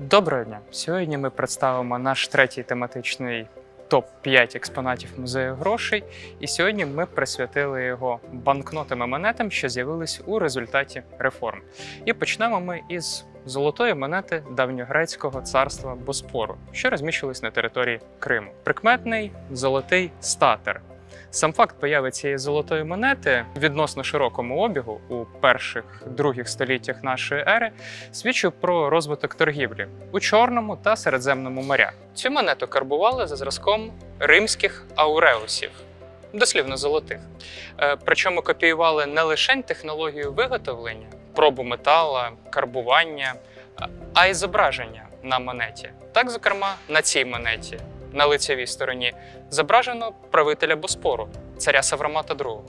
Доброго дня! Сьогодні ми представимо наш третій тематичний топ-5 експонатів музею грошей. І сьогодні ми присвятили його банкнотам і монетам, що з'явились у результаті реформ. І почнемо ми із золотої монети давньогрецького царства Боспору, що розміщувались на території Криму. Прикметний золотий статер. Сам факт появи цієї золотої монети відносно широкому обігу у перших других століттях нашої ери свідчив про розвиток торгівлі у Чорному та Середземному морях. Цю монету карбували за зразком римських ауреусів, дослівно золотих. Е, Причому копіювали не лише технологію виготовлення, пробу метала, карбування, а й зображення на монеті. Так, зокрема, на цій монеті, на лицевій стороні, зображено правителя Боспору, царя Савромата II.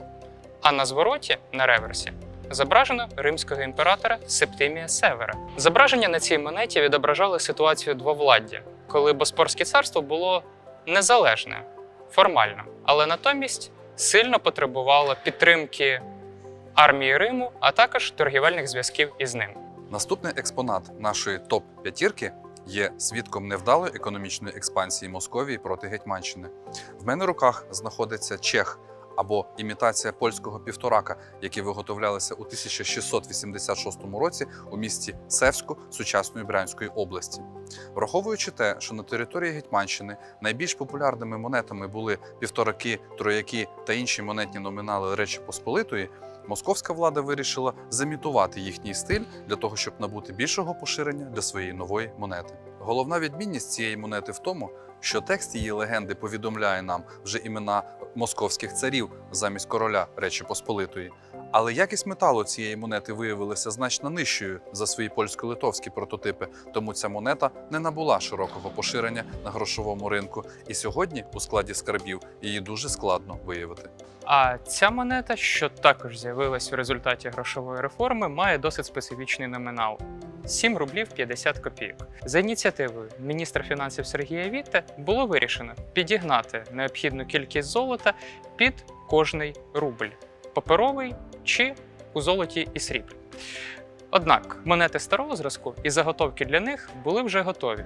А на звороті, на реверсі, зображено римського імператора Септимія Севера. Зображення на цій монеті відображали ситуацію двовладдя, коли Боспорське царство було незалежне формально, але натомість сильно потребувало підтримки армії Риму, а також торгівельних зв'язків із ним. Наступний експонат нашої топ-п'ятірки є свідком невдалої економічної експансії Московії проти Гетьманщини. В мене в руках знаходиться чех або імітація польського півторака, які виготовлялися у 1686 році у місті Севську сучасної Брянської області. Враховуючи те, що на території Гетьманщини найбільш популярними монетами були півтораки, трояки та інші монетні номінали Речі Посполитої, московська влада вирішила замітувати їхній стиль для того, щоб набути більшого поширення для своєї нової монети. Головна відмінність цієї монети в тому, що текст її легенди повідомляє нам вже імена московських царів замість короля Речі Посполитої. Але якість металу цієї монети виявилася значно нижчою за свої польсько-литовські прототипи, тому ця монета не набула широкого поширення на грошовому ринку, і сьогодні у складі скарбів її дуже складно виявити. А ця монета, що також з'явилась у результаті грошової реформи, має досить специфічний номінал 7 рублів 50 копійок. За ініціативою міністра фінансів Сергія Вітте було вирішено підігнати необхідну кількість золота під кожний рубль паперовий чи у золоті і сріблі. Однак монети старого зразку і заготовки для них були вже готові.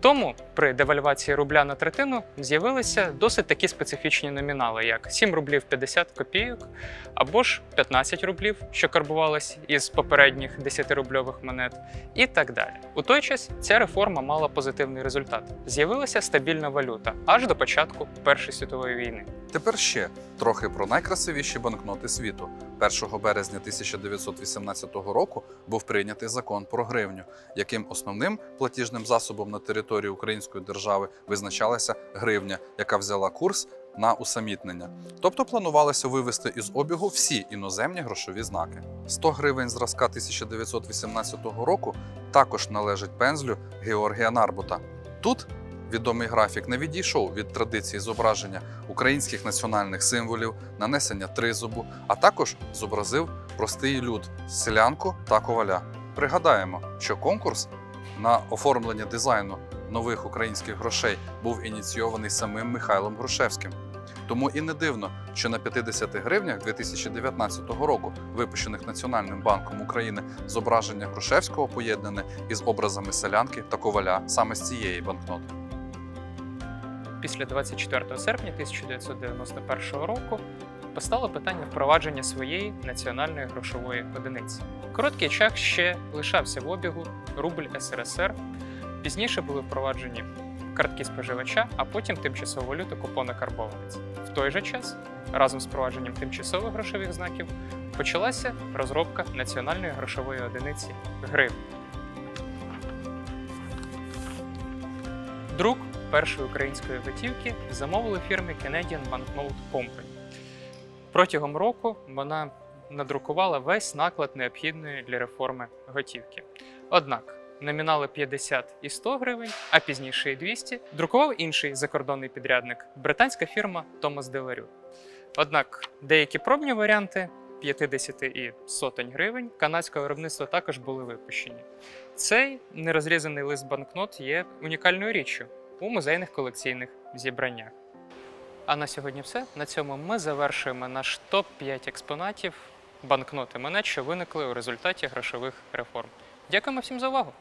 Тому при девальвації рубля на третину з'явилися досить такі специфічні номінали, як 7 рублів 50 копійок або ж 15 рублів, що карбувалось із попередніх 10-рубльових монет, і так далі. У той час ця реформа мала позитивний результат. З'явилася стабільна валюта аж до початку Першої світової війни. Тепер ще трохи про найкрасивіші банкноти світу. 1 березня 1918 року був прийнятий закон про гривню, яким основним платіжним засобом на території Української держави визначалася гривня, яка взяла курс на усамітнення. Тобто планувалося вивести із обігу всі іноземні грошові знаки. 100 гривень зразка 1918 року також належить пензлю Георгія Нарбута. Тут відомий графік не відійшов від традиції зображення українських національних символів, нанесення тризубу, а також зобразив простий люд селянку та коваля. Пригадаємо, що конкурс на оформлення дизайну нових українських грошей був ініційований самим Михайлом Грушевським. Тому і не дивно, що на 50 гривнях 2019 року, випущених Національним банком України, зображення Грушевського поєднане із образами селянки та коваля саме з цієї банкноти. Після 24 серпня 1991 року постало питання впровадження своєї національної грошової одиниці. Короткий час ще лишався в обігу рубль СРСР. Пізніше були впроваджені картки споживача, а потім тимчасова валюта купона карбованець. В той же час, разом з впровадженням тимчасових грошових знаків, почалася розробка національної грошової одиниці гривень. Друк першої української готівки замовили фірмі Canadian Banknote Company. Протягом року вона надрукувала весь наклад необхідної для реформи готівки. Однак номінали 50 і 100 гривень, а пізніше і 200 друкував інший закордонний підрядник британська фірма Томас Деларю. Однак деякі пробні варіанти 50 і сотень гривень канадського виробництва також були випущені. Цей нерозрізаний лист банкнот є унікальною річчю у музейних колекційних зібраннях. А на сьогодні все. На цьому ми завершуємо наш топ-5 експонатів банкноти монет, що виникли у результаті грошових реформ. Дякуємо всім за увагу!